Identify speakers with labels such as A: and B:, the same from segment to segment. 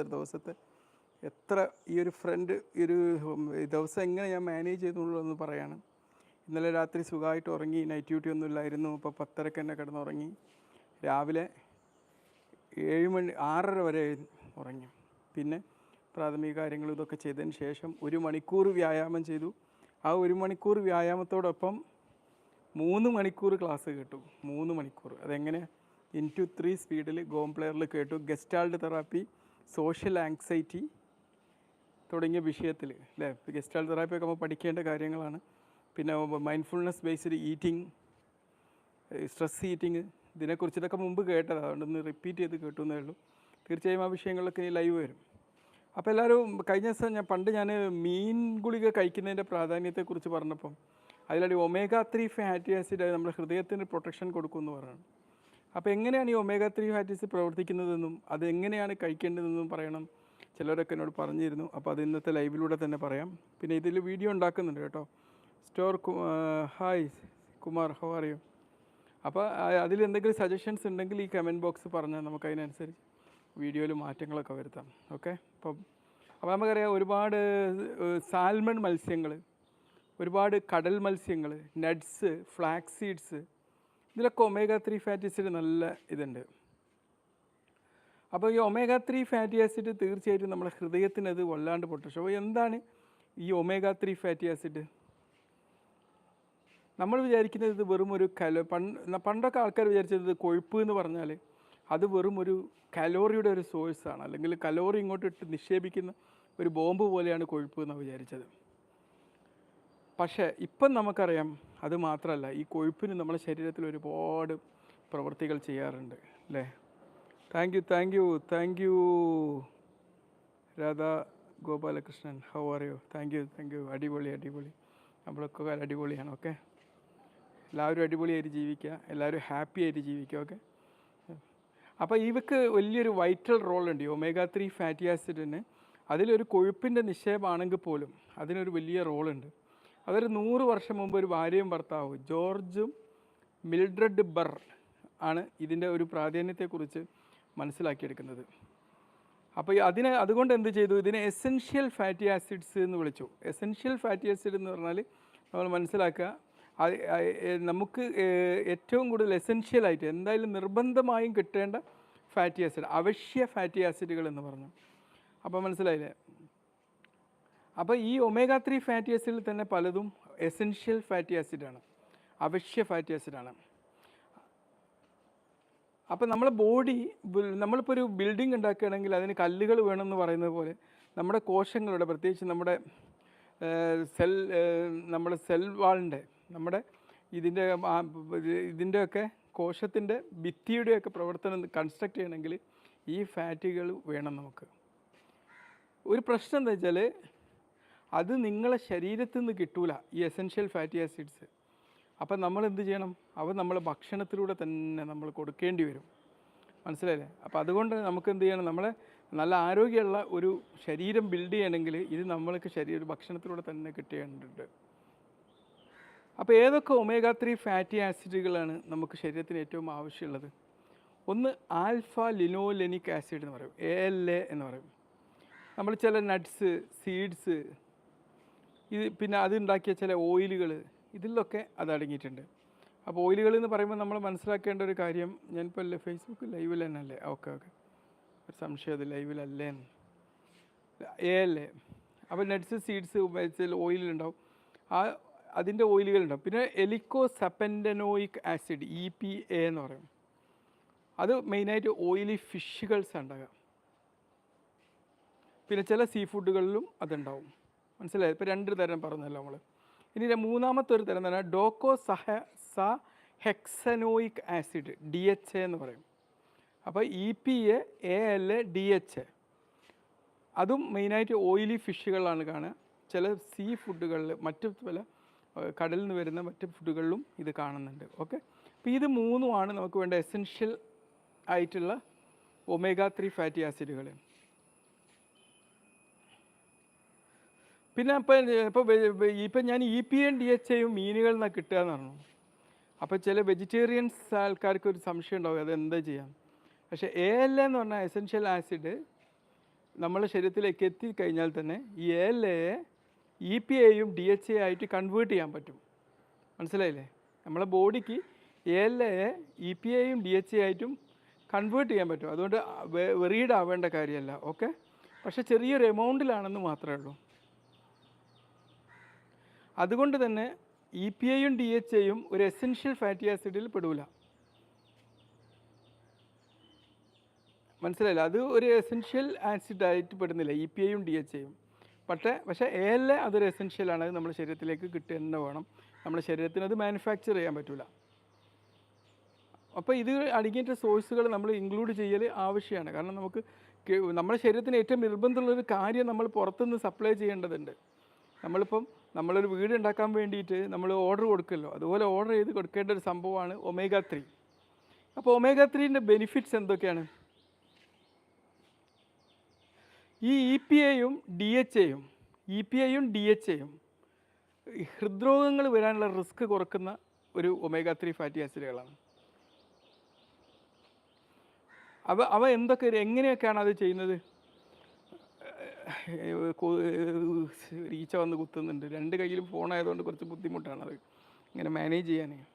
A: ഒരു ദിവസത്തെ. എത്ര ഈ ഒരു ഫ്രണ്ട് ഈ ഒരു ദിവസം എങ്ങനെ ഞാൻ മാനേജ് എന്ന് പറയാണ്. ഇന്നലെ രാത്രി സുഖമായിട്ട് ഉറങ്ങി നൈറ്റ് ഡ്യൂട്ടി ഒന്നും ഇല്ലായിരുന്നു. ഇപ്പോൾ പത്തരക്ക് തന്നെ കിടന്നുറങ്ങി. രാവിലെ ഏഴ് മണി ആറര വരെ ഉറങ്ങി. പിന്നെ പ്രാഥമിക കാര്യങ്ങൾ ഇതൊക്കെ ചെയ്തതിന് ശേഷം ഒരു മണിക്കൂർ വ്യായാമം ചെയ്തു. ആ ഒരു മണിക്കൂർ വ്യായാമത്തോടൊപ്പം മൂന്ന് മണിക്കൂർ ക്ലാസ് കേട്ടു. മൂന്ന് മണിക്കൂർ. അതെങ്ങനെ? ഇൻ ടു ത്രീ സ്പീഡിൽ ഗോം പ്ലെയറിൽ കേട്ടു. ഗസ്റ്റാൾഡ് തെറാപ്പി സോഷ്യൽ ആങ്സൈറ്റി തുടങ്ങിയ വിഷയത്തിൽ അല്ലേ ഗെസ്റ്റാൾ തെറാപ്പി ഒക്കെ നമ്മൾ പഠിക്കേണ്ട കാര്യങ്ങളാണ്. പിന്നെ mindfulness based eating stress eating ഇതിനെക്കുറിച്ച് ഇതൊക്കെ മുമ്പ് കേട്ടതാണ് അതുകൊണ്ടൊന്ന് റിപ്പീറ്റ് ചെയ്ത് കേട്ടു എന്നേ ഉള്ളൂ. തീർച്ചയായും ആ വിഷയങ്ങളൊക്കെ ലൈവ് വരും. അപ്പോൾ എല്ലാവരും കഴിഞ്ഞ ദിവസം ഞാൻ പണ്ട് ഞാൻ മീൻ ഗുളിക കഴിക്കുന്നതിന്റെ പ്രാധാന്യത്തെക്കുറിച്ച് പറഞ്ഞപ്പം അതിലടി ഒമേഗ ത്രീ ഫാറ്റി ആസിഡ് നമ്മുടെ ഹൃദയത്തിന് പ്രൊട്ടക്ഷൻ കൊടുക്കുമെന്ന് പറഞ്ഞു അപ്പോൾ എങ്ങനെയാണ് ഈ ഒമേഗ ത്രീ ഫാറ്റി ആസിഡ് പ്രവർത്തിക്കുന്നതെന്നും അത് എങ്ങനെയാണ് കഴിക്കേണ്ടതെന്നും പറയണം. ചിലരൊക്കെ എന്നോട് പറഞ്ഞിരുന്നു. അപ്പോൾ അത് ഇന്നത്തെ ലൈവിലൂടെ തന്നെ പറയാം. പിന്നെ ഇതിൽ വീഡിയോ ഉണ്ടാക്കുന്നുണ്ട് കേട്ടോ. സ്റ്റോർ ഹായ് കുമാർ ഹോ അറിയോ അപ്പോൾ അതിൽ എന്തെങ്കിലും സജഷൻസ് ഉണ്ടെങ്കിൽ ഈ കമന്റ് ബോക്സ് പറഞ്ഞാൽ നമുക്ക് അതിനനുസരിച്ച് വീഡിയോയിൽ മാറ്റങ്ങളൊക്കെ വരുത്താം. ഓക്കെ അപ്പം അപ്പോൾ നമുക്കറിയാം ഒരുപാട് സാൽമൺ മത്സ്യങ്ങൾ ഒരുപാട് കടൽ മത്സ്യങ്ങൾ നട്ട്സ് ഫ്ലാക്സ് സീഡ്സ് ഇതിലൊക്കെ ഒമേഗ ത്രീ ഫാറ്റി ആസിഡ് നല്ല ഇതുണ്ട്. അപ്പോൾ ഈ ഒമേഗ ത്രീ ഫാറ്റി ആസിഡ് തീർച്ചയായിട്ടും നമ്മുടെ ഹൃദയത്തിന് അത് വല്ലാണ്ട് പൊട്ടച്ചു അപ്പോൾ എന്താണ് ഈ ഒമേഗ ത്രീ ഫാറ്റി ആസിഡ് നമ്മൾ വിചാരിക്കുന്നത് ഇത് വെറും ഒരു കലോ പണ്ട് പണ്ടൊക്കെ ആൾക്കാർ വിചാരിച്ചത് കൊഴുപ്പ് എന്ന് പറഞ്ഞാൽ അത് വെറും ഒരു കലോറിയുടെ ഒരു സോഴ്സാണ് അല്ലെങ്കിൽ കലോറി ഇങ്ങോട്ട് ഇട്ട് നിക്ഷേപിക്കുന്ന ഒരു ബോംബ് പോലെയാണ് കൊഴുപ്പ് എന്നാണ് വിചാരിച്ചത്. പക്ഷേ ഇപ്പം നമുക്കറിയാം അത് മാത്രമല്ല ഈ കൊഴുപ്പിന് നമ്മുടെ ശരീരത്തിൽ ഒരുപാട് പ്രവൃത്തികൾ ചെയ്യാറുണ്ട് അല്ലേ? Thank you thank you thank you Radha Gopalakrishnan how are you thank you thank you അടിപൊളി അടിപൊളി. നമ്മളൊക്കെ അടിപൊളിയാണ് ഓക്കെ എല്ലാവരും അടിപൊളിയായിട്ട് ജീവിക്കുക എല്ലാവരും ഹാപ്പി ആയിട്ട് ജീവിക്കുക ഓക്കെ അപ്പോൾ ഇവക്ക് വലിയൊരു വൈറ്റൽ റോൾ ഉണ്ട്. ഒമേഗ ത്രീ ഫാറ്റി ആസിഡിന് അതിലൊരു കൊഴുപ്പിന്റെ നിക്ഷേപമാണെങ്കിൽ പോലും അതിനൊരു വലിയ റോളുണ്ട് അതൊരു നൂറ് വർഷം മുമ്പ് ഒരു ഭാര്യയും ഭർത്താവും ജോർജും മിൽഡ്രഡ് ബർ ആണ് ഇതിന്റെ ഒരു പ്രാധാന്യത്തെക്കുറിച്ച് മനസ്സിലാക്കിയെടുക്കുന്നത്. അപ്പോൾ അതിന് അതുകൊണ്ട് എന്ത് ചെയ്തു? ഇതിനെ എസെൻഷ്യൽ ഫാറ്റി ആസിഡ്സ് എന്ന് വിളിച്ചു. എസെൻഷ്യൽ ഫാറ്റി ആസിഡ് എന്ന് പറഞ്ഞാൽ നമ്മൾ മനസ്സിലാക്കുക നമുക്ക് ഏറ്റവും കൂടുതൽ എസെൻഷ്യൽ ആയിട്ട് എന്തായാലും നിർബന്ധമായും കിട്ടേണ്ട ഫാറ്റി ആസിഡ് അവശ്യ ഫാറ്റി ആസിഡുകൾ എന്ന് പറഞ്ഞു. അപ്പോൾ മനസ്സിലായില്ലേ? അപ്പോൾ ഈ ഒമേഗ ത്രീ ഫാറ്റി ആസിഡിൽ തന്നെ പലതും എസെൻഷ്യൽ ഫാറ്റി ആസിഡാണ് അവശ്യ ഫാറ്റി ആസിഡാണ് അപ്പോൾ നമ്മുടെ ബോഡി നമ്മളിപ്പോൾ ഒരു ബിൽഡിംഗ് ഉണ്ടാക്കുകയാണെങ്കിൽ അതിന് കല്ലുകൾ വേണമെന്ന് പറയുന്നത് പോലെ നമ്മുടെ കോശങ്ങളുടെ പ്രത്യേകിച്ച് നമ്മുടെ സെൽ നമ്മുടെ സെൽ വാളിന്റെ നമ്മുടെ ഇതിന്റെ ഇതിന്റെയൊക്കെ കോശത്തിന്റെ ഭിത്തിയുടെയൊക്കെ പ്രവർത്തനം കൺസ്ട്രക്റ്റ് ചെയ്യണമെങ്കിൽ ഈ ഫാറ്റുകൾ വേണം നമുക്ക്. ഒരു പ്രശ്നം എന്താ വെച്ചാൽ അത് നിങ്ങളെ ശരീരത്തിൽ നിന്ന് കിട്ടൂല ഈ എസെൻഷ്യൽ ഫാറ്റി ആസിഡ്സ് അപ്പം നമ്മൾ എന്ത് ചെയ്യണം? അവ നമ്മൾ ഭക്ഷണത്തിലൂടെ തന്നെ നമ്മൾ കൊടുക്കേണ്ടി വരും. മനസ്സിലായില്ലേ? അപ്പോൾ അതുകൊണ്ട് നമുക്ക് എന്ത് ചെയ്യണം? നമ്മൾ നല്ല ആരോഗ്യമുള്ള ഒരു ശരീരം ബിൽഡ് ചെയ്യണമെങ്കിൽ ഇത് നമ്മൾക്ക് ശരീര ഭക്ഷണത്തിലൂടെ തന്നെ കിട്ടേണ്ടതുണ്ട്. അപ്പോൾ ഏതൊക്കെ ഒമേഗ ത്രീ ഫാറ്റി ആസിഡുകളാണ് നമുക്ക് ശരീരത്തിന് ഏറ്റവും ആവശ്യമുള്ളത്? ഒന്ന് ആൽഫ ലിനോലെനിക് ആസിഡ് എന്ന് പറയും. എ എൽ എ എന്ന് പറയും. നമ്മൾ ചില നട്ട്സ് സീഡ്സ് ഇത് പിന്നെ അതുണ്ടാക്കിയ ചില ഓയിലുകൾ ഇതിലൊക്കെ അത് അടങ്ങിയിട്ടുണ്ട്. അപ്പോൾ ഓയിലുകൾ എന്ന് പറയുമ്പോൾ നമ്മൾ മനസ്സിലാക്കേണ്ട ഒരു കാര്യം ഞാനിപ്പോൾ അല്ലേ ഫേസ്ബുക്ക് ലൈവിൽ തന്നെ അല്ലേ? Okay okay. ഒരു സംശയം അത് ലൈവിലല്ലേ ഏ അല്ലേ? അപ്പോൾ നട്ട്സ് സീഡ്സ് വെച്ചാൽ ഓയിലുണ്ടാവും ആ അതിന്റെ ഓയിലുകളുണ്ടാവും. പിന്നെ eicosapentaenoic acid E P A എന്ന് പറയും. അത് മെയിനായിട്ട് ഓയിലി ഫിഷുകൾസ് ഉണ്ടാകാം പിന്നെ ചില സീ ഫുഡുകളിലും അതുണ്ടാവും. മനസ്സിലായി? ഇപ്പോൾ രണ്ട് തരം പറഞ്ഞല്ലോ നമ്മൾ ഇനി മൂന്നാമത്തെ ഒരു തരം തന്നെ docosahexaenoic acid D H A എന്ന് പറയും. അപ്പോൾ E P A A L D H A അതും മെയിനായിട്ട് ഓയിലി ഫിഷുകളാണ് കാണുക. ചില സീ ഫുഡുകളിൽ മറ്റ് പല കടലിൽ നിന്ന് വരുന്ന മറ്റ് ഫുഡുകളിലും ഇത് കാണുന്നുണ്ട്. ഓക്കെ? അപ്പോൾ ഇത് മൂന്നുമാണ് നമുക്ക് വേണ്ട എസെൻഷ്യൽ ആയിട്ടുള്ള ഒമേഗ ത്രീ ഫാറ്റി ആസിഡുകൾ പിന്നെ ഇപ്പം ഇപ്പോൾ ഇപ്പം ഞാൻ E P and D H I മീനുകളിൽ നിന്നാണ് കിട്ടുക എന്ന് പറഞ്ഞു. അപ്പോൾ ചില വെജിറ്റേറിയൻസ് ആൾക്കാർക്ക് ഒരു സംശയം ഉണ്ടാവും അത് എന്താ ചെയ്യാം? പക്ഷേ എ എൽ എന്ന് പറഞ്ഞാൽ എസെൻഷ്യൽ ആസിഡ് നമ്മളെ ശരീരത്തിലേക്ക് എത്തിക്കഴിഞ്ഞാൽ തന്നെ ഈ A L A E P എയും ഡി എച്ച് എ ആയിട്ട് കൺവേർട്ട് ചെയ്യാൻ പറ്റും. മനസ്സിലായില്ലേ? നമ്മളെ ബോഡിക്ക് A L A E P എയും ഡി എച്ച് എ ആയിട്ടും കൺവേർട്ട് ചെയ്യാൻ പറ്റും. അതുകൊണ്ട് വെറീഡ് ആവേണ്ട കാര്യമല്ല ഓക്കെ? പക്ഷേ ചെറിയൊരു എമൗണ്ടിലാണെന്ന് മാത്രമേ ഉള്ളൂ. അതുകൊണ്ട് തന്നെ ഇ പി എയും ഡി എച്ച് എയും ഒരു എസെൻഷ്യൽ ഫാറ്റി ആസിഡിൽ പെടൂല. മനസ്സിലായില്ല? അത് ഒരു എസെൻഷ്യൽ ആസിഡ് ആയിട്ട് പെടുന്നില്ല ഇ പി എയും ഡി എച്ച് എയും പക്ഷേ പക്ഷേ എ എൽ എ അതൊരു എസെൻഷ്യലാണ് അത് നമ്മുടെ ശരീരത്തിലേക്ക് കിട്ടുക തന്നെ വേണം. നമ്മുടെ ശരീരത്തിന് അത് മാനുഫാക്ചർ ചെയ്യാൻ പറ്റില്ല അപ്പോൾ ഇത് അടങ്ങിയിട്ട് സോഴ്സുകൾ നമ്മൾ ഇൻക്ലൂഡ് ചെയ്യൽ ആവശ്യമാണ്. കാരണം നമുക്ക് നമ്മുടെ ശരീരത്തിന് ഏറ്റവും നിർബന്ധമുള്ളൊരു കാര്യം നമ്മൾ പുറത്തുനിന്ന് സപ്ലൈ ചെയ്യേണ്ടതുണ്ട്. നമ്മളിപ്പം നമ്മളൊരു വീട് ഉണ്ടാക്കാൻ വേണ്ടിയിട്ട് നമ്മൾ ഓർഡർ കൊടുക്കുമല്ലോ അതുപോലെ ഓർഡർ ചെയ്ത് കൊടുക്കേണ്ട ഒരു സംഭവമാണ് ഒമേഗ ത്രീ അപ്പോൾ ഒമേഗ ത്രീന്റെ ബെനിഫിറ്റ്സ് എന്തൊക്കെയാണ്? ഈ ഇ പി എയും ഡി എച്ച് എയും ഇ പി എയും ഡി എച്ച് എയും ഹൃദ്രോഗങ്ങൾ വരാനുള്ള റിസ്ക് കുറക്കുന്ന ഒരു ഒമേഗ ത്രീ ഫാറ്റി ആസിഡുകളാണ് അവ അവ എന്തൊക്കെ എങ്ങനെയൊക്കെയാണ് അത് ചെയ്യുന്നത്? ഈച്ച വന്ന് കുത്തുന്നുണ്ട്. രണ്ട് കയ്യിലും ഫോണായതുകൊണ്ട് കുറച്ച് ബുദ്ധിമുട്ടാണ് അത് ഇങ്ങനെ മാനേജ് ചെയ്യാൻ.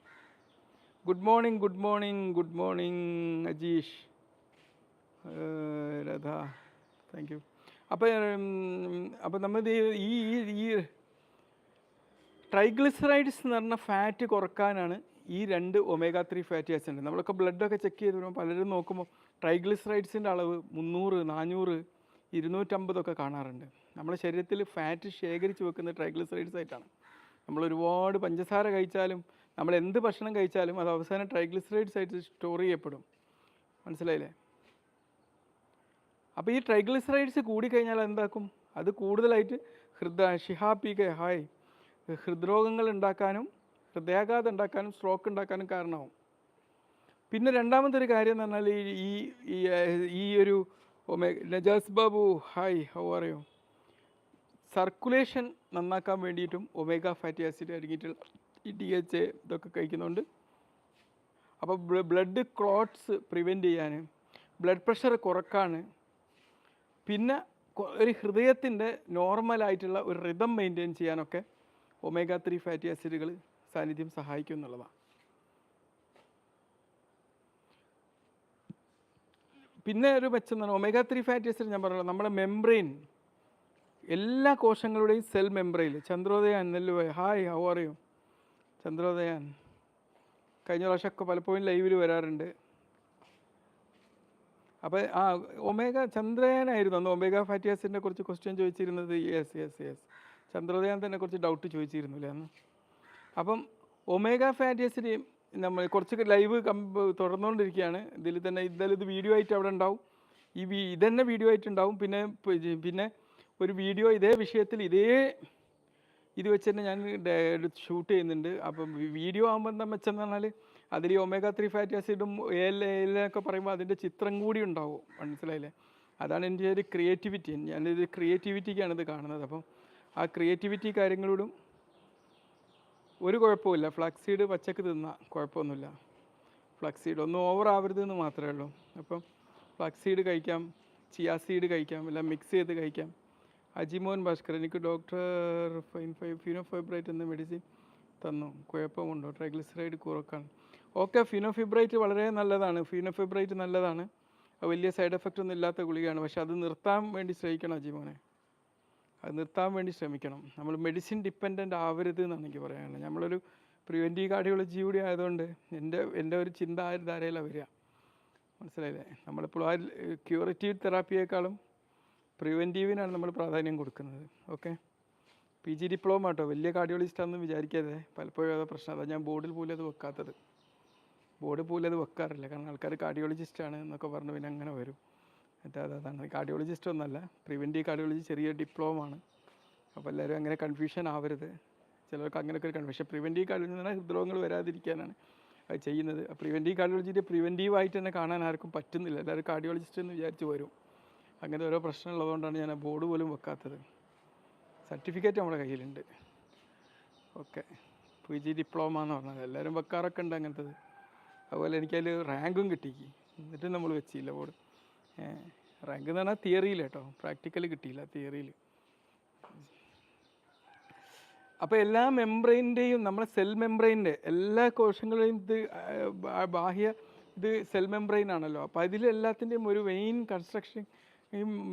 A: Good morning good morning good morning Ajeesh. Ratha thank you അപ്പോൾ അപ്പോൾ നമ്മൾ ഈ- ഈ ട്രൈഗ്ലിസറൈഡ്സ് എന്ന് പറഞ്ഞ ഫാറ്റ് കുറക്കാനാണ് ഈ രണ്ട് ഒമേഗ ത്രീ ഫാറ്റി ആസിഡ് നമ്മളൊക്കെ ബ്ലഡൊക്കെ ചെക്ക് ചെയ്ത് വരുമ്പോൾ പലരും നോക്കുമ്പോൾ ട്രൈഗ്ലിസറൈഡ്സിന്റെ അളവ് മുന്നൂറ് നാനൂറ് ഇരുന്നൂറ്റമ്പതൊക്കെ കാണാറുണ്ട്. നമ്മുടെ ശരീരത്തിൽ ഫാറ്റ് ശേഖരിച്ച് വെക്കുന്ന ട്രൈഗ്ലിസറൈഡ്സ് ആയിട്ടാണ്. നമ്മൾ ഒരുപാട് പഞ്ചസാര കഴിച്ചാലും നമ്മൾ എന്ത് ഭക്ഷണം കഴിച്ചാലും അത് അവസാനം ട്രൈഗ്ലിസറൈഡ്സ് ആയിട്ട് സ്റ്റോർ ചെയ്യപ്പെടും. മനസ്സിലായില്ലേ? അപ്പോൾ ഈ ട്രൈഗ്ലിസറൈഡ്സ് കൂടിക്കഴിഞ്ഞാൽ എന്താക്കും? അത് കൂടുതലായിട്ട് ഹൃദ ഷിഹാപ്പിക ഹായ് ഹൃദ്രോഗങ്ങൾ ഉണ്ടാക്കാനും ഹൃദയാഘാതം ഉണ്ടാക്കാനും സ്ട്രോക്ക് ഉണ്ടാക്കാനും കാരണമാവും. പിന്നെ രണ്ടാമത്തെ ഒരു കാര്യം എന്ന് പറഞ്ഞാൽ ഈ, ഈ ഒരു ഒമേ Najas Babu hi how are you circulation നന്നാക്കാൻ വേണ്ടിയിട്ടും ഒമേഗ ഫാറ്റി ആസിഡ് അടങ്ങിയിട്ടുള്ള ഈ ഡി എച്ച് എ ഇതൊക്കെ കഴിക്കുന്നുണ്ട്. അപ്പോൾ ബ്ലഡ് ക്ലോട്ട്സ് പ്രിവെന്റ് ചെയ്യാൻ ബ്ലഡ് പ്രഷർ കുറയ്ക്കാൻ പിന്നെ ഒരു ഹൃദയത്തിന്റെ നോർമലായിട്ടുള്ള ഒരു റിതം മെയിന്റെയിൻ ചെയ്യാനൊക്കെ ഒമേഗ ത്രീ ഫാറ്റി ആസിഡുകൾ സാന്നിധ്യം സഹായിക്കും എന്നുള്ളതാണ്. പിന്നെ ഒരു മെച്ചം ഒമേഗ ത്രീ ഫാറ്റി ആസിഡ് ഞാൻ പറഞ്ഞല്ലോ നമ്മുടെ മെംബ്രെയിൻ എല്ലാ കോശങ്ങളുടെയും cell മെംബ്രെയിൽ Chandrodayan നെല്ലുപോയ hi how are you Chandrodayan. കഴിഞ്ഞ പ്രാവശ്യമൊക്കെ പലപ്പോഴും ലൈവിൽ വരാറുണ്ട്. അപ്പോൾ ആ ഒമേഗ ചന്ദ്രയാനായിരുന്നു അന്ന് ഒമേഗ ഫാറ്റി ആസിഡിനെ കുറിച്ച് ക്വസ്റ്റ്യൻ ചോദിച്ചിരുന്നത്. യെസ് യെസ് യെസ് ചന്ദ്രോദയാൻ തന്നെ കുറച്ച് ഡൗട്ട് ചോദിച്ചിരുന്നു അല്ലേ അന്ന്. അപ്പം ഒമേഗ ഫാറ്റി ആസിഡ് നമ്മൾ കുറച്ച് ലൈവ് തുടർന്നുകൊണ്ടിരിക്കുകയാണ്. ഇതിൽ തന്നെ ഇന്നലെ ഇത് വീഡിയോ ആയിട്ട് അവിടെ ഉണ്ടാവും. ഈ വി ഇതന്നെ വീഡിയോ ആയിട്ടുണ്ടാവും പിന്നെ പിന്നെ ഒരു വീഡിയോ ഇതേ വിഷയത്തിൽ ഇതേ ഇത് വെച്ച് തന്നെ ഞാൻ ഷൂട്ട് ചെയ്യുന്നുണ്ട്. അപ്പം വീഡിയോ ആകുമ്പോൾ എന്താ മെച്ചം എന്ന് പറഞ്ഞാൽ അതിൽ ഒമേഗ ത്രീ ഫാറ്റി ആസിഡും എൽ എല്ലൊക്കെ പറയുമ്പോൾ അതിന്റെ ചിത്രം കൂടി ഉണ്ടാവും. മനസ്സിലായില്ലേ? അതാണ് എന്റെ ഒരു ക്രിയേറ്റിവിറ്റി ഞാനിത് ക്രിയേറ്റിവിറ്റിക്കാണ് ഇത് കാണുന്നത്. അപ്പം ആ ക്രിയേറ്റിവിറ്റി കാര്യങ്ങളോടും ഒരു കുഴപ്പമില്ല ഫ്ലക്സ് സീഡ് പച്ചക്ക് തിന്ന കുഴപ്പമൊന്നുമില്ല. ഫ്ലക്സ് സീഡ് ഒന്നും ഓവർ ആവരുത് എന്ന് മാത്രമേ ഉള്ളൂ. അപ്പം ഫ്ലക്സ് സീഡ് കഴിക്കാം ചിയാ സീഡ് കഴിക്കാം എല്ലാം മിക്സ് ചെയ്ത് കഴിക്കാം. അജിമോൻ ഭാസ്കർ എനിക്ക് ഡോക്ടർ ഫൈൻ ഫിനോഫൈബ്രൈറ്റ് എന്ന മെഡിസിൻ തന്നു. കുഴപ്പമുണ്ടോ. ട്രൈഗ്ലിസറൈഡ് കുറക്കാണ്. ഓക്കെ ഫിനോഫിബ്രൈറ്റ് വളരെ നല്ലതാണ്. ഫിനോഫിബ്രൈറ്റ് നല്ലതാണ്. വലിയ സൈഡ് എഫക്റ്റ് ഒന്നും ഇല്ലാത്ത ഗുളികയാണ്. പക്ഷെ അത് നിർത്താൻ വേണ്ടി ശ്രമിക്കണം അജിമോനെ. അത് നിർത്താൻ വേണ്ടി ശ്രമിക്കണം. നമ്മൾ മെഡിസിൻ ഡിപ്പെൻഡന്റ് ആവരുത് എന്നാണ് എനിക്ക് പറയാനുള്ളത്. നമ്മളൊരു പ്രിവെന്റീവ് കാർഡിയോളജി കൂടി ആയതുകൊണ്ട് എന്റെ എന്റെ ഒരു ചിന്ത ആ ഒരു ധാരയിലാണ് വരിക. മനസ്സിലായില്ലേ? നമ്മളിപ്പോൾ ആ ക്യൂറേറ്റീവ് തെറാപ്പിയേക്കാളും പ്രിവെന്റീവിനാണ് നമ്മൾ പ്രാധാന്യം കൊടുക്കുന്നത്. ഓക്കെ? പി ജി ഡിപ്ലോമ കേട്ടോ വലിയ കാർഡിയോളജിസ്റ്റാണെന്ന് വിചാരിക്കാതെ പലപ്പോഴും അതാ പ്രശ്നം. അതാ ഞാൻ ബോർഡിൽ പോലും അത് വെക്കാത്തത്. ബോർഡ് പോലും അത് വെക്കാറില്ല. കാരണം ആൾക്കാർ കാർഡിയോളജിസ്റ്റാണ് എന്നൊക്കെ പറഞ്ഞു പിന്നെ അങ്ങനെ വരും. അത് അതാണ്. കാർഡിയോളജിസ്റ്റ് ഒന്നല്ല പ്രിവെന്റീവ് കാർഡിയോളജി ചെറിയ ഡിപ്ലോമ ആണ്. അപ്പോൾ എല്ലാവരും അങ്ങനെ കൺഫ്യൂഷൻ ആവരുത്. ചിലർക്ക് അങ്ങനെയൊക്കെ ഒരു കൺഫ്യൂഷൻ പ്രിവെന്റീവ് കാർഡിയോളജി എന്ന് പറഞ്ഞാൽ ഹൃദ്രോഗങ്ങൾ വരാതിരിക്കാനാണ് അത് ചെയ്യുന്നത്. പ്രിവെന്റീവ് കാർഡിയോളജിന്റെ പ്രിവെന്റീവായിട്ട് തന്നെ കാണാൻ ആർക്കും പറ്റുന്നില്ല. എല്ലാവരും കാർഡിയോളജിസ്റ്റ് എന്ന് വിചാരിച്ച് വരും. അങ്ങനെ ഓരോ പ്രശ്നം ഉള്ളതുകൊണ്ടാണ് ഞാൻ ബോർഡ് പോലും വെക്കാത്തത്. സർട്ടിഫിക്കറ്റ് നമ്മുടെ കയ്യിലുണ്ട്. ഓക്കെ. പി ജി ഡിപ്ലോമ എന്ന് പറഞ്ഞത്. എല്ലാവരും വെക്കാറൊക്കെ ഉണ്ട് അങ്ങനത്തത്. അതുപോലെ എനിക്കതിൽ റാങ്കും കിട്ടിക്ക് എന്നിട്ടും നമ്മൾ വെച്ചില്ല ബോർഡ് റാങ്ക് എന്ന് പറഞ്ഞാൽ തിയറിയിൽ കേട്ടോ. പ്രാക്ടിക്കൽ കിട്ടിയില്ല തിയറിയിൽ അപ്പോൾ എല്ലാ മെംബ്രെയിന്റെയും നമ്മുടെ സെൽ മെംബ്രെയിന്റെ എല്ലാ കോശങ്ങളെയും ഇത് ബാഹ്യ ഇത് സെൽ മെംബ്രെയിൻ ആണല്ലോ. അപ്പോൾ അതിലെല്ലാത്തിന്റെയും ഒരു മെയിൻ കൺസ്ട്രക്ഷൻ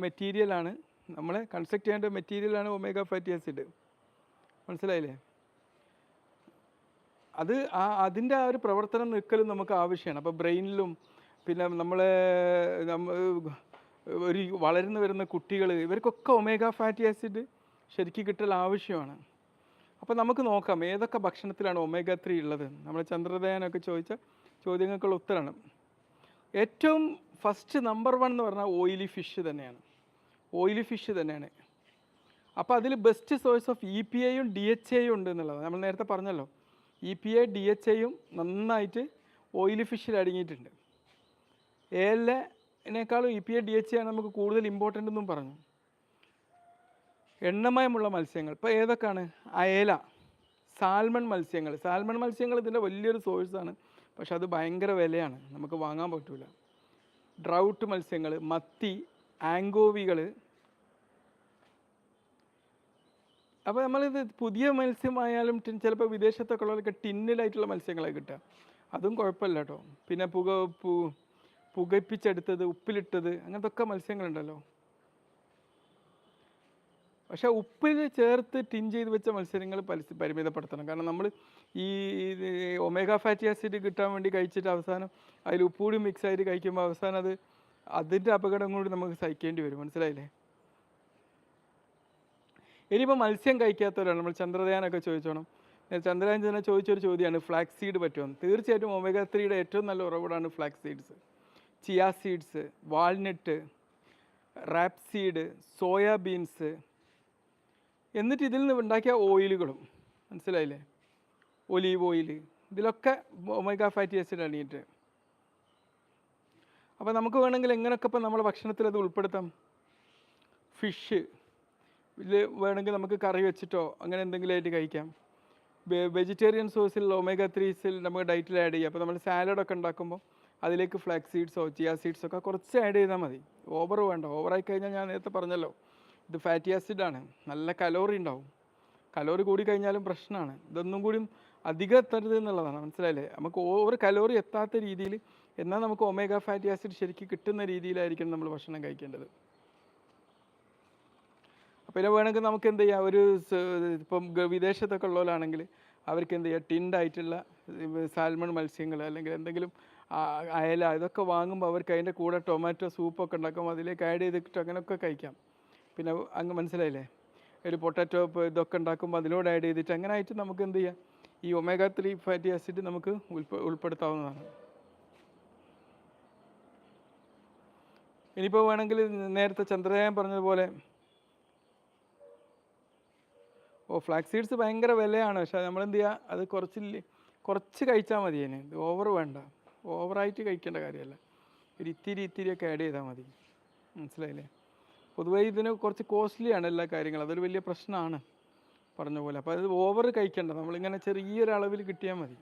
A: മെറ്റീരിയലാണ് നമ്മളെ കൺസ്ട്രക്ട് ചെയ്യേണ്ട മെറ്റീരിയലാണ് ഒമേഗ ഫാറ്റി ആസിഡ് മനസ്സിലായില്ലേ? അത് ആ അതിന്റെ ആ ഒരു പ്രവർത്തനം നിൽക്കലും നമുക്ക് ആവശ്യമാണ്. അപ്പോൾ ബ്രെയിനിലും പിന്നെ നമ്മളെ നമ്മ ഒരു വളർന്നു വരുന്ന കുട്ടികൾ ഇവർക്കൊക്കെ ഒമേഗ ഫാറ്റി ആസിഡ് ശരിക്കും കിട്ടൽ ആവശ്യമാണ്. അപ്പോൾ നമുക്ക് നോക്കാം ഏതൊക്കെ ഭക്ഷണത്തിലാണ് ഒമേഗ ത്രീ ഉള്ളത്? നമ്മൾ ചന്ദ്രദയാനൊക്കെ ചോദിച്ച ചോദ്യങ്ങൾക്കുള്ള ഉത്തരമാണ് ഏറ്റവും ഫസ്റ്റ് നമ്പർ വൺ എന്ന് പറഞ്ഞാൽ ഓയിലി ഫിഷ് തന്നെയാണ്. ഓയിലി ഫിഷ് തന്നെയാണ്. അപ്പോൾ അതിൽ best source of E P ഐയും ഡി എച്ച് എയും ഉണ്ട് എന്നുള്ളത്. നമ്മൾ നേരത്തെ പറഞ്ഞല്ലോ E P I D H എയും നന്നായിട്ട് ഓയിലി ഫിഷിൽ അടങ്ങിയിട്ടുണ്ട്. ഏലിനേക്കാളും E P A D H ആണ് നമുക്ക് കൂടുതൽ ഇമ്പോർട്ടന്റ് എന്നും പറഞ്ഞു. എണ്ണമയമുള്ള മത്സ്യങ്ങൾ. ഇപ്പോൾ ഏതൊക്കെയാണ്? അയല സാൽമൺ മത്സ്യങ്ങൾ. സാൽമൺ മത്സ്യങ്ങൾ ഇതിന്റെ വലിയൊരു സോഴ്സാണ് പക്ഷെ അത് ഭയങ്കര വിലയാണ്. നമുക്ക് വാങ്ങാൻ പറ്റില്ല ഡ്രൗട്ട് മത്സ്യങ്ങൾ മത്തി ആങ്കോവികൾ അപ്പോൾ നമ്മളിത് പുതിയ മത്സ്യമായാലും ചിലപ്പോൾ വിദേശത്തൊക്കെ ഉള്ളവർക്ക് ടിന്നിലായിട്ടുള്ള മത്സ്യങ്ങളായി കിട്ടുക. അതും കുഴപ്പമില്ല കേട്ടോ. പിന്നെ പുക പുകപ്പിച്ചെടുത്തത് ഉപ്പിലിട്ടത് അങ്ങനത്തെ മത്സ്യങ്ങളുണ്ടല്ലോ. പക്ഷെ ഉപ്പിൽ ചേർത്ത് ടിൻ ചെയ്ത് വെച്ച മത്സ്യങ്ങൾ പലിസ് പരിമിതപ്പെടുത്തണം. കാരണം നമ്മൾ ഈ ഒമേഗ ഫാറ്റി ആസിഡ് കിട്ടാൻ വേണ്ടി കഴിച്ചിട്ട് അവസാനം അതിൽ ഉപ്പുകൂടി മിക്സ് ആയിട്ട് കഴിക്കുമ്പോൾ അവസാനം അത് അതിന്റെ അപകടം കൂടി നമുക്ക് സഹിക്കേണ്ടി വരും. മനസ്സിലായില്ലേ? ഇനിയിപ്പോൾ മത്സ്യം കഴിക്കാത്തവരാണ്. നമ്മൾ ചന്ദ്രയാനൊക്കെ ചോദിച്ചോണം. ചന്ദ്രയാൻ തന്നെ ചോദിച്ചൊരു ചോദ്യമാണ് ഫ്ലാക്സ് സീഡ് പറ്റുമെന്ന് തീർച്ചയായിട്ടും ഒമേഗ ത്രീയുടെ ഏറ്റവും നല്ല ഉറവിടമാണ് flax seeds. Chia seeds walnut rape seed soya beans എന്നിട്ട് ഇതിൽ നിന്ന് ഉണ്ടാക്കിയ ഓയിലുകളും മനസ്സിലായില്ലേ? ഒലീവ് ഓയിൽ ഇതിലൊക്കെ ഒമേഗ ഫാറ്റി ആസിഡ് അണിയിട്ട് അപ്പോൾ നമുക്ക് വേണമെങ്കിൽ എങ്ങനെയൊക്കെ ഇപ്പം നമ്മുടെ ഭക്ഷണത്തിൽ അത് ഉൾപ്പെടുത്താം? ഫിഷ് ഇത് വേണമെങ്കിൽ നമുക്ക് കറി വെച്ചിട്ടോ അങ്ങനെ എന്തെങ്കിലും ആയിട്ട് കഴിക്കാം. വെജിറ്റേറിയൻ സോസിൽ ഒമേഗ ത്രീസിൽ നമുക്ക് ഡയറ്റിൽ ആഡ് ചെയ്യാം. അപ്പോൾ നമ്മൾ സാലഡൊക്കെ ഉണ്ടാക്കുമ്പോൾ അതിലേക്ക് ഫ്ലാക്സ് സീഡ്സോ ചിയ സീഡ്സോ ഒക്കെ കുറച്ച് ആഡ് ചെയ്താൽ മതി. ഓവർ വേണ്ട. ഓവറായി കഴിഞ്ഞാൽ ഞാൻ നേരത്തെ പറഞ്ഞല്ലോ. ഇത് ഫാറ്റി ആസിഡാണ് നല്ല കലോറി ഉണ്ടാവും. കലോറി കൂടി കഴിഞ്ഞാലും പ്രശ്നമാണ്. ഇതൊന്നും കൂടി അധികം എത്തരുത് എന്നുള്ളതാണ്. മനസ്സിലായില്ലേ? നമുക്ക് ഓവർ കലോറി എത്താത്ത രീതിയിൽ എന്നാൽ നമുക്ക് ഒമേഗ ഫാറ്റി ആസിഡ് ശരിക്കും കിട്ടുന്ന രീതിയിലായിരിക്കും നമ്മൾ ഭക്ഷണം കഴിക്കേണ്ടത്. അപ്പോൾ ഇത് വേണമെങ്കിൽ നമുക്ക് എന്ത് ചെയ്യാം? ഒരു ഇപ്പം വിദേശത്തൊക്കെ ഉള്ളവരാണെങ്കിൽ അവർക്ക് എന്ത് ചെയ്യാം? ടിൻഡായിട്ടുള്ള സാൽമൺ മത്സ്യങ്ങൾ അല്ലെങ്കിൽ എന്തെങ്കിലും അയല ഇതൊക്കെ വാങ്ങുമ്പോൾ അവർക്ക് അതിന്റെ കൂടെ ടൊമാറ്റോ സൂപ്പൊക്കെ ഉണ്ടാക്കും അതിലേക്ക് ആഡ് ചെയ്തിട്ട് അങ്ങനെയൊക്കെ കഴിക്കാം. പിന്നെ അങ്ങ് മനസ്സിലായില്ലേ? ഒരു പൊട്ടാറ്റോ ഇതൊക്കെ ഉണ്ടാക്കുമ്പോൾ അതിനോട് ആഡ് ചെയ്തിട്ട് അങ്ങനെ ആയിട്ട് നമുക്ക് എന്ത് ചെയ്യാം? ഈ ഒമേഗ ത്രീ ഫാറ്റി ആസിഡ് നമുക്ക് ഉൾപ്പെ ഉൾപ്പെടുത്താവുന്നതാണ്. ഇനിയിപ്പോൾ വേണമെങ്കിൽ നേരത്തെ ചന്ദ്രയാൻ പറഞ്ഞതുപോലെ ഓ ഫ്ലാക്സ് സീഡ്സ് ഭയങ്കര വിലയാണ്. പക്ഷെ നമ്മളെന്ത് ചെയ്യുക അത് കുറച്ച് കുറച്ച് കഴിച്ചാൽ മതി അതിന്. ഓവർ വേണ്ട. ഓവറായിട്ട് കഴിക്കേണ്ട കാര്യമല്ല. ഒരു ഇത്തിരി ഇത്തിരിയൊക്കെ ആഡ് ചെയ്താൽ മതി. മനസ്സിലായില്ലേ? പൊതുവേ ഇതിന് കുറച്ച് കോസ്റ്റ്ലിയാണ് എല്ലാ കാര്യങ്ങളും. അതൊരു വലിയ പ്രശ്നമാണ് പറഞ്ഞ പോലെ. അപ്പോൾ അത് ഓവർ കഴിക്കേണ്ട. നമ്മളിങ്ങനെ ചെറിയൊരു അളവിൽ കിട്ടിയാൽ മതി.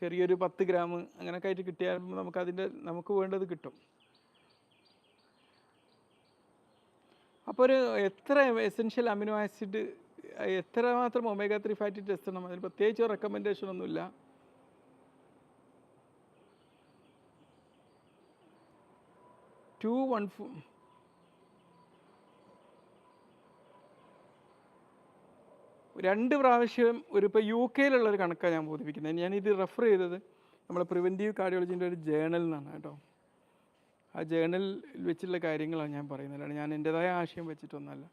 A: ചെറിയൊരു പത്ത് ഗ്രാം അങ്ങനെയൊക്കെ ആയിട്ട് കിട്ടിയാൽ നമുക്ക് അതിന്റെ നമുക്ക് വേണ്ടത് കിട്ടും. അപ്പോൾ ഒരു എത്ര എസെൻഷ്യൽ അമിനോ ആസിഡ് എത്ര മാത്രം ഒമേഗ ത്രീ ഫാറ്റി ടെസ്റ്റ് ചെയ്യണം അതിന് പ്രത്യേകിച്ച് റെക്കമെൻഡേഷൻ ഒന്നുമില്ല. ടു വൺ രണ്ട് പ്രാവശ്യം ഒരു ഇപ്പോൾ യു കെയിലുള്ള ഒരു കണക്കാണ് ഞാൻ ബോധിപ്പിക്കുന്നത്. ഞാനിത് റെഫർ ചെയ്തത് നമ്മളെ പ്രിവെന്റീവ് കാർഡിയോളജിന്റെ ഒരു ജേണൽ നിന്നാണ് കേട്ടോ. ആ ജേണലിൽ വെച്ചിട്ടുള്ള കാര്യങ്ങളാണ് ഞാൻ പറയുന്നത്. ഞാൻ എന്റെതായ ആശയം വെച്ചിട്ടൊന്നല്ല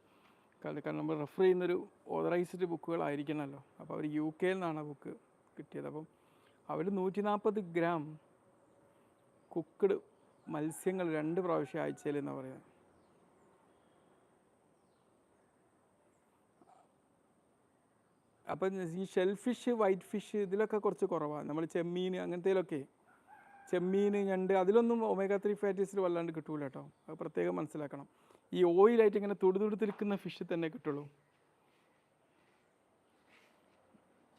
A: കാരണം നമ്മൾ റെഫർ ചെയ്യുന്നൊരു ഓതറൈസ്ഡ് ബുക്കുകളായിരിക്കണമല്ലോ. അപ്പോൾ അവർ യു കെയിൽ നിന്നാണ് ആ ബുക്ക് കിട്ടിയത്. അപ്പം അവർ നൂറ്റി നാൽപ്പത് ഗ്രാം കുക്കഡ് മത്സ്യങ്ങൾ രണ്ട് പ്രാവശ്യം ആഴ്ചയിൽ എന്നാണ് പറയുന്നത് അപ്പം ഈ ഷെൽ ഫിഷ് വൈറ്റ് ഫിഷ് ഇതിലൊക്കെ കുറച്ച് കുറവാണ് നമ്മൾ ചെമ്മീൻ അങ്ങനത്തേലൊക്കെ. ചെമ്മീൻ ഞണ്ട് അതിലൊന്നും ഒമേഗ ത്രീ ഫാറ്റീസിൽ വല്ലാണ്ട് കിട്ടൂല കേട്ടോ അത് പ്രത്യേകം മനസ്സിലാക്കണം. ഈ ഓയിലായിട്ട് ഇങ്ങനെ തുടുതുടുത്തിരിക്കുന്ന ഫിഷ് തന്നെ കിട്ടുള്ളൂ.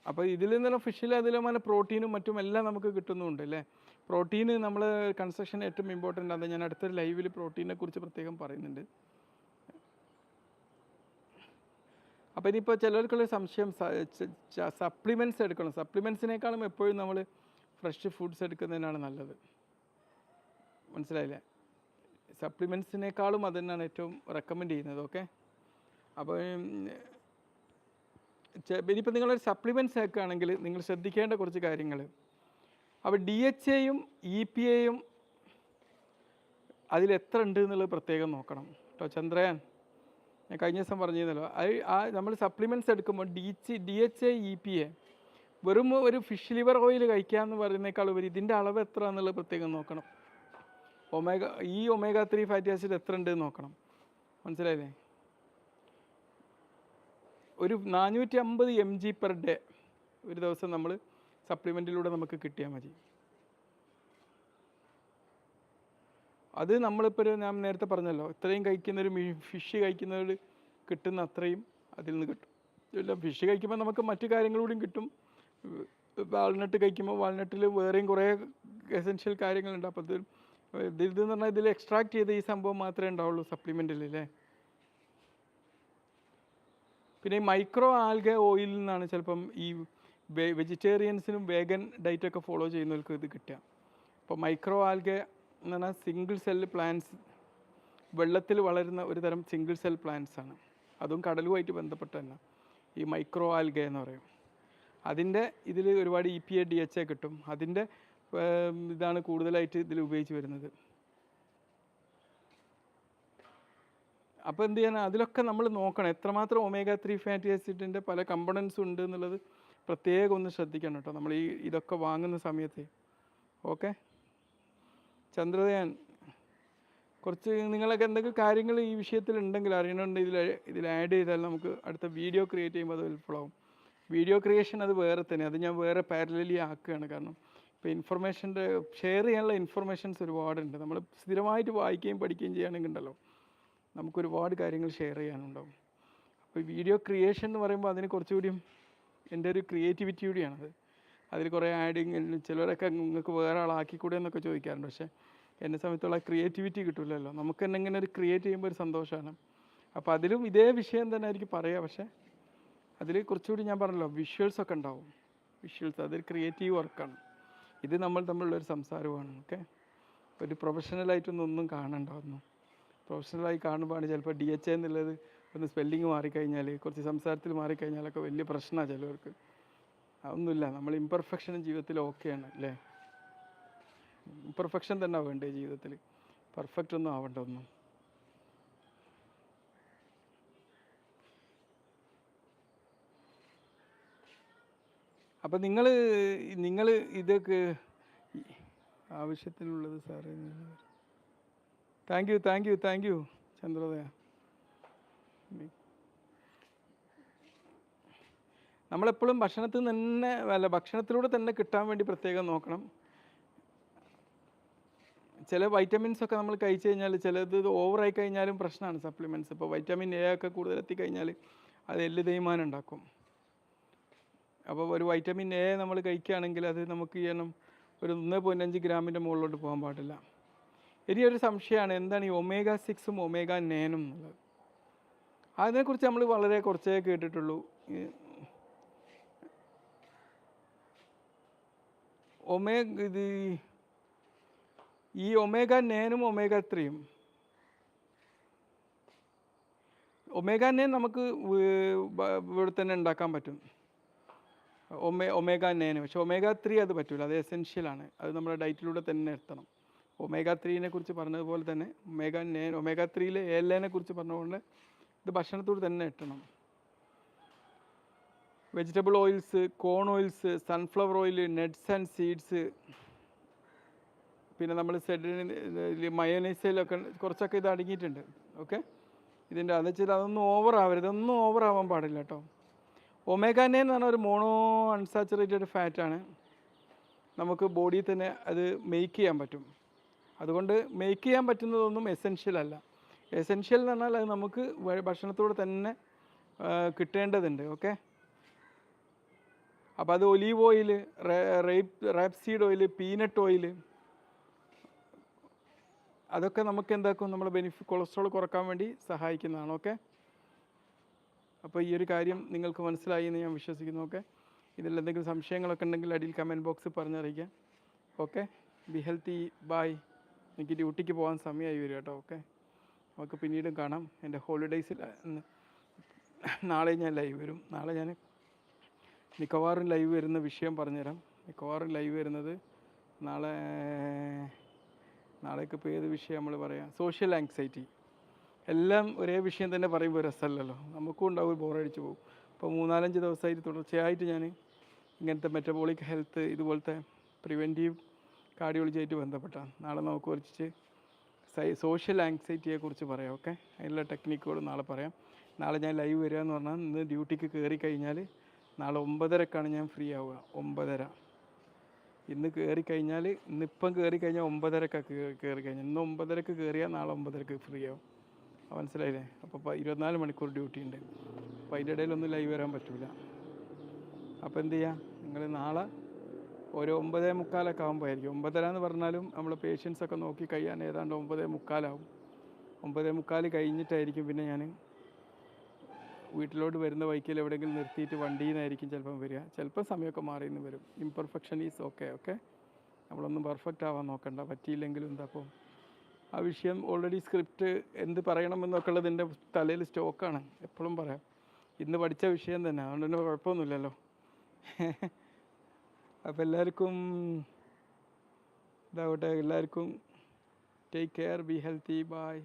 A: അപ്പോൾ ഇതിൽ നിന്നുള്ള ഫിഷിൽ അതിലെ പ്രോട്ടീനും മറ്റും എല്ലാം നമുക്ക് കിട്ടുന്നുണ്ട് അല്ലേ പ്രോട്ടീൻ നമ്മൾ കൺസ്ട്രക്ഷൻ ഏറ്റവും ഇമ്പോർട്ടന്റ് ആണ്. ഞാൻ അടുത്തൊരു ലൈവിൽ പ്രോട്ടീനെ കുറിച്ച് പ്രത്യേകം പറയുന്നുണ്ട്. അപ്പോൾ ഇനിയിപ്പോൾ ചിലർക്കുള്ള സംശയം സപ്ലിമെന്റ്സ് എടുക്കണം. സപ്ലിമെന്റ്സിനേക്കാളും എപ്പോഴും നമ്മൾ ഫ്രഷ് ഫുഡ്സ് എടുക്കുന്നതിനാണ് നല്ലത്. മനസ്സിലായില്ലേ? സപ്ലിമെന്റ്സിനേക്കാളും അത് തന്നെയാണ് ഏറ്റവും റെക്കമെൻഡ് ചെയ്യുന്നത് ഓക്കെ അപ്പോൾ ഇനിയിപ്പോൾ നിങ്ങളൊരു സപ്ലിമെന്റ്സ് ആക്കുകയാണെങ്കിൽ നിങ്ങൾ ശ്രദ്ധിക്കേണ്ട കുറച്ച് കാര്യങ്ങൾ അപ്പോൾ ഡി എച്ച് എയും ഇ പി എയും അതിലെത്ര ഉണ്ട് എന്നുള്ളത് പ്രത്യേകം നോക്കണം കേട്ടോ ചന്ദ്രയാൻ. ഞാൻ കഴിഞ്ഞ ദിവസം പറഞ്ഞിരുന്നല്ലോ. അത് ആ നമ്മൾ സപ്ലിമെന്റ്സ് എടുക്കുമ്പോൾ D H D H A E P A വെറും ഒരു ഫിഷ് ലിവർ ഓയിൽ കഴിക്കുക എന്ന് പറയുന്നേക്കാൾ ഉപരി ഇതിന്റെ അളവ് എത്ര എന്നുള്ളത് പ്രത്യേകം നോക്കണം. ഒമേഗ ഈ ഒമേഗ ത്രീ ഫാറ്റി ആസിഡ് എത്ര ഉണ്ട് എന്ന് നോക്കണം. മനസ്സിലായില്ലേ? ഒരു നാനൂറ്റി അമ്പത് എം ജി പെർ ഡേ ഒരു ദിവസം നമ്മൾ സപ്ലിമെന്റിലൂടെ നമുക്ക് കിട്ടിയാൽ മതി. അത് നമ്മളിപ്പോൾ ഒരു ഞാൻ നേരത്തെ പറഞ്ഞല്ലോ ഇത്രയും കഴിക്കുന്ന ഒരു ഫിഷ് കഴിക്കുന്നവർ കിട്ടുന്ന അത്രയും അതിൽ നിന്ന് കിട്ടും. ഇല്ല ഫിഷ് കഴിക്കുമ്പോൾ നമുക്ക് മറ്റു കാര്യങ്ങളൂടെയും കിട്ടും. വാൾനട്ട് കഴിക്കുമ്പോൾ വാൾനട്ടിൽ വേറെയും കുറേ എസെൻഷ്യൽ കാര്യങ്ങളുണ്ട്. അപ്പോൾ ഇത് ഇതിൽ നിന്ന് പറഞ്ഞാൽ ഇതിൽ എക്സ്ട്രാക്ട് ചെയ്ത ഈ സംഭവം മാത്രമേ ഉണ്ടാവുള്ളൂ സപ്ലിമെന്റിൽ അല്ലേ? പിന്നെ മൈക്രോ ആൽഗ ഓയിലിൽ നിന്നാണ് ചിലപ്പം ഈ വെജിറ്റേറിയൻസിനും വേഗൻ ഡയറ്റൊക്കെ ഫോളോ ചെയ്യുന്നവർക്ക് ഇത് കിട്ടുക. അപ്പോൾ മൈക്രോ ആൽഗ എന്ന് പറഞ്ഞാൽ സിംഗിൾ സെൽ പ്ലാന്റ്സ് വെള്ളത്തിൽ വളരുന്ന ഒരു തരം സിംഗിൾ സെൽ പ്ലാന്റ്സ് ആണ്. അതും കടലുമായിട്ട് ബന്ധപ്പെട്ട് തന്നെ. ഈ മൈക്രോ ആൽഗ എന്ന് പറയും. അതിന്റെ ഇതിൽ ഒരുപാട് E P A D H A കിട്ടും. അതിന്റെ ഇതാണ് കൂടുതലായിട്ട് ഇതിൽ ഉപയോഗിച്ച് വരുന്നത്. അപ്പോൾ എന്ത് ചെയ്യണം അതിലൊക്കെ നമ്മൾ നോക്കണം. എത്രമാത്രം ഒമേഗ ത്രീ ഫാറ്റി ആസിഡിന്റെ പല കമ്പണൻസും ഉണ്ട് എന്നുള്ളത് പ്രത്യേകം ഒന്ന് ശ്രദ്ധിക്കണം കേട്ടോ. നമ്മൾ ഈ ഇതൊക്കെ വാങ്ങുന്ന സമയത്ത്. ഓക്കെ? ചന്ദ്രദയാൻ കുറച്ച് നിങ്ങളൊക്കെ എന്തെങ്കിലും കാര്യങ്ങൾ ഈ വിഷയത്തിൽ ഉണ്ടെങ്കിൽ അറിയണമെങ്കിൽ ഇതിൽ ഇതിൽ ആഡ് ചെയ്താൽ നമുക്ക് അടുത്ത വീഡിയോ ക്രിയേറ്റ് ചെയ്യുമ്പോൾ അത് ഹെൽപ്പ്ഫുൾ ആവും. വീഡിയോ ക്രിയേഷൻ അത് വേറെ തന്നെ. അത് ഞാൻ വേറെ പാരലലി ആക്കുകയാണ്. കാരണം ഇപ്പോൾ ഇൻഫർമേഷന്റെ ഷെയർ ചെയ്യാനുള്ള ഇൻഫർമേഷൻസ് ഒരുപാടുണ്ട്. നമ്മൾ സ്ഥിരമായിട്ട് വായിക്കുകയും പഠിക്കുകയും ചെയ്യുകയാണെങ്കിൽ ഉണ്ടല്ലോ. നമുക്ക് ഒരുപാട് കാര്യങ്ങൾ ഷെയർ ചെയ്യാനുണ്ടാവും. അപ്പോൾ വീഡിയോ ക്രിയേഷൻ എന്ന് പറയുമ്പോൾ അതിന് കുറച്ചുകൂടിയും എന്റെ ഒരു ക്രിയേറ്റിവിറ്റി കൂടിയാണത് അതിൽ കുറേ ആഡിങ് ചിലരൊക്കെ നിങ്ങൾക്ക് വേറെ ആളാക്കിക്കൂടെ എന്നൊക്കെ ചോദിക്കാറുണ്ട്. പക്ഷേ എന്നെ സമയത്തുള്ള ക്രിയേറ്റിവിറ്റി കിട്ടില്ലല്ലോ നമുക്ക് തന്നെ ഇങ്ങനെ ഒരു ക്രിയേറ്റ് ചെയ്യുമ്പോൾ ഒരു സന്തോഷമാണ്. അപ്പോൾ അതിലും ഇതേ വിഷയം തന്നെ ആയിരിക്കും പറയുക. പക്ഷേ അതിൽ കുറച്ചുകൂടി ഞാൻ പറഞ്ഞല്ലോ വിഷ്വൽസ് ഒക്കെ ഉണ്ടാവും. വിഷ്വൽസ് അതൊരു ക്രിയേറ്റീവ് വർക്കാണ്. ഇത് നമ്മൾ തമ്മിലുള്ള ഒരു സംസാരമാണ്. ഓക്കെ? ഒരു പ്രൊഫഷണലായിട്ടൊന്നും ഒന്നും കാണണ്ട ഒന്നും പ്രൊഫഷണലായി കാണുമ്പോഴാണ് ചിലപ്പോൾ ഡി എച്ച് എന്നുള്ളത് ഒന്ന് സ്പെല്ലിങ് മാറിക്കഴിഞ്ഞാൽ കുറച്ച് സംസാരത്തിൽ മാറിക്കഴിഞ്ഞാലൊക്കെ വലിയ പ്രശ്നമാണ് ചിലവർക്ക് അതൊന്നുമില്ല നമ്മൾ ഇംപെർഫെക്ഷനും ജീവിതത്തിൽ ഓക്കെയാണ് അല്ലേ? ഇമ്പർഫെക്ഷൻ തന്നെ വേണ്ടേ ജീവിതത്തിൽ പെർഫെക്റ്റ് ഒന്നും ആവണ്ട ഒന്നും. അപ്പം നിങ്ങൾ നിങ്ങൾ ഇതൊക്കെ ആവശ്യത്തിനുള്ളത് സാറേ thank you thank you thank you Chandrodaya. നമ്മളെപ്പോഴും ഭക്ഷണത്തിൽ തന്നെ അല്ല ഭക്ഷണത്തിലൂടെ തന്നെ കിട്ടാൻ വേണ്ടി പ്രത്യേകം നോക്കണം. ചില വൈറ്റമിൻസ് ഒക്കെ നമ്മൾ കഴിച്ചു കഴിഞ്ഞാൽ ചിലത് ഓവറായി കഴിഞ്ഞാലും പ്രശ്നമാണ് സപ്ലിമെന്റ്സ് ഇപ്പോൾ വൈറ്റമിൻ എ ഒക്കെ കൂടുതൽ എത്തിക്കഴിഞ്ഞാൽ അത് എല്ല് തേയ്മാനം ഉണ്ടാക്കും. അപ്പോൾ ഒരു വൈറ്റമിൻ എ നമ്മൾ കഴിക്കുകയാണെങ്കിൽ അത് നമുക്ക് ചെയ്യണം ഒരു ഒന്ന് പോയിന്റ് അഞ്ച് ഗ്രാമിന്റെ മുകളിലോട്ട് പോകാൻ പാടില്ല. ഇനി ഒരു സംശയമാണ് എന്താണ് ഈ ഒമേഗ സിക്സും ഒമേഗ നയനും എന്നുള്ളത്? അതിനെക്കുറിച്ച് നമ്മൾ വളരെ കുറച്ചേ കേട്ടിട്ടുള്ളൂ ഈ ഒമേ ഇത് ഈ ഒമേഗ നയനും ഒമേഗ ത്രീയും. ഒമേഗ നയൻ നമുക്ക് ഇവിടെ തന്നെ ഉണ്ടാക്കാൻ പറ്റും. ഒമേ ഒമേഗ നയന് പക്ഷേ ഒമേഗ ത്രീ അത് പറ്റില്ല അത് എസെൻഷ്യലാണ് അത് നമ്മുടെ ഡയറ്റിലൂടെ തന്നെ എത്തണം. ഒമേഗ ത്രീനെ കുറിച്ച് പറഞ്ഞതുപോലെ തന്നെ ഒമേഗ നയൻ ഒമേഗ ത്രീയിലെ എല്ലേനെ കുറിച്ച് പറഞ്ഞതുകൊണ്ട് ഇത് ഭക്ഷണത്തോട് തന്നെ എത്തണം. Vegetable oils corn oils sunflower oil nuts and seeds പിന്നെ നമ്മൾ സെഡിന് മയോനൈസിലൊക്കെ കുറച്ചൊക്കെ ഇത് അടങ്ങിയിട്ടുണ്ട്. ഓക്കെ ഇതിന്റെ അത് വെച്ചാൽ അതൊന്നും ഓവർ ആവരുത്. ഒന്നും ഓവർ ആവാൻ പാടില്ല കേട്ടോ. ഒമേഗാനെ എന്ന് പറഞ്ഞാൽ ഒരു മോണോ അൺസാച്ചുറേറ്റഡ് ഫാറ്റാണ് നമുക്ക് ബോഡിയിൽ തന്നെ അത് മെയ്ക്ക് ചെയ്യാൻ പറ്റും. അതുകൊണ്ട് മെയ്ക്ക് ചെയ്യാൻ പറ്റുന്നതൊന്നും എസെൻഷ്യൽ അല്ല. എസെൻഷ്യൽ എന്ന് പറഞ്ഞാൽ അത് നമുക്ക് ഭക്ഷണത്തോടെ തന്നെ കിട്ടേണ്ടതുണ്ട്. ഓക്കെ അപ്പോൾ അത് olive oil rape rapeseed oil peanut oil അതൊക്കെ നമുക്ക് എന്താക്കും? നമ്മൾ ബെനിഫി കൊളസ്ട്രോൾ കുറയ്ക്കാൻ വേണ്ടി സഹായിക്കുന്നതാണ് ഓക്കെ? അപ്പോൾ ഈ ഒരു കാര്യം നിങ്ങൾക്ക് മനസ്സിലായി എന്ന് ഞാൻ വിശ്വസിക്കുന്നു ഓക്കെ? ഇതിൽ എന്തെങ്കിലും സംശയങ്ങളൊക്കെ ഉണ്ടെങ്കിൽ അടിയിൽ കമന്റ് ബോക്സിൽ പറഞ്ഞറിയിക്കാം ഓക്കെ? ബി ഹെൽത്തി ബായ് എനിക്ക് ഡ്യൂട്ടിക്ക് പോകാൻ സമയമായി വരും കേട്ടോ ഓക്കെ? നമുക്ക് പിന്നീടും കാണാം. എന്റെ ഹോളിഡേയ്സിൽ നാളെ ഞാൻ ലൈവ് വരും. നാളെ ഞാൻ മിക്കവാറും ലൈവ് വരുന്ന വിഷയം പറഞ്ഞുതരാം. മിക്കവാറും ലൈവ് വരുന്നത് നാളെ നാളേക്ക് ഇപ്പോൾ ഏത് വിഷയം നമ്മൾ പറയാം? സോഷ്യൽ ആങ്സൈറ്റി എല്ലാം ഒരേ വിഷയം തന്നെ പറയുമ്പോൾ രസമല്ലല്ലോ? നമുക്കും ഉണ്ടാവും ബോറടിച്ച് പോകും. ഇപ്പോൾ മൂന്നാലഞ്ച് ദിവസമായിട്ട് തുടർച്ചയായിട്ട് ഞാൻ ഇങ്ങനത്തെ മെറ്റബോളിക് ഹെൽത്ത് ഇതുപോലത്തെ പ്രിവെന്റീവ് കാർഡിയോളജി ആയിട്ട് ബന്ധപ്പെട്ടാണ് നാളെ നമുക്ക് കുറച്ച് സോഷ്യൽ ആങ്സൈറ്റിയെ കുറിച്ച് പറയാം ഓക്കെ അതിനുള്ള ടെക്നിക്കുകൾ നാളെ പറയാം. നാളെ ഞാൻ ലൈവ് വരിക എന്ന് പറഞ്ഞാൽ ഇന്ന് ഡ്യൂട്ടിക്ക് കയറി കഴിഞ്ഞാൽ നാളെ ഒമ്പതരക്കാണ് ഞാൻ ഫ്രീ ആവുക. ഒമ്പതര. ഇന്ന് കയറി കഴിഞ്ഞാൽ ഇന്നിപ്പം കയറി കഴിഞ്ഞാൽ ഒമ്പതരക്കാണ് കയറി കഴിഞ്ഞാൽ. ഇന്ന് ഒമ്പതരക്ക് കയറിയാൽ നാളെ ഒമ്പതരക്ക് ഫ്രീ ആവും. അപ്പം മനസ്സിലായില്ലേ? അപ്പോൾ ഇരുപത്തിനാല് മണിക്കൂർ ഡ്യൂട്ടി ഉണ്ട്. അപ്പോൾ അതിന്റെ ഇടയിലൊന്നും ലൈവ് വരാൻ പറ്റില്ല അപ്പോൾ എന്ത് ചെയ്യുക നിങ്ങൾ നാളെ ഒരു ഒമ്പതേ മുക്കാലൊക്കെ ആകുമ്പോഴായിരിക്കും ഒമ്പതര എന്ന് പറഞ്ഞാലും നമ്മൾ പേഷ്യൻസൊക്കെ നോക്കി കഴിയാൻ ഏതാണ്ട് ഒമ്പതേ മുക്കാലാവും. ഒമ്പതേ മുക്കാൽ കഴിഞ്ഞിട്ടായിരിക്കും പിന്നെ ഞാൻ വീട്ടിലോട്ട് വരുന്ന വൈക്കിൽ എവിടെയെങ്കിലും നിർത്തിയിട്ട് വണ്ടിയിൽ നിന്നായിരിക്കും ചിലപ്പം വരിക. ചിലപ്പോൾ സമയമൊക്കെ മാറി നിന്ന് വരും. ഇംപെർഫെക്ഷൻ ഈസ് ഓക്കെ ഓക്കെ നമ്മളൊന്നും പെർഫെക്റ്റ് ആവാൻ നോക്കണ്ട. പറ്റിയില്ലെങ്കിലും എന്താ അപ്പോൾ ആ വിഷയം ഓൾറെഡി സ്ക്രിപ്റ്റ് എന്ത് പറയണമെന്നൊക്കെ ഉള്ളത് എന്റെ തലയിൽ സ്റ്റോക്കാണ് എപ്പോഴും പറയാം. ഇന്ന് പഠിച്ച വിഷയം തന്നെ. അതുകൊണ്ട് തന്നെ കുഴപ്പമൊന്നുമില്ലല്ലോ. അപ്പോൾ എല്ലാവർക്കും ഇതാവട്ടെ. എല്ലാവർക്കും take care be healthy bye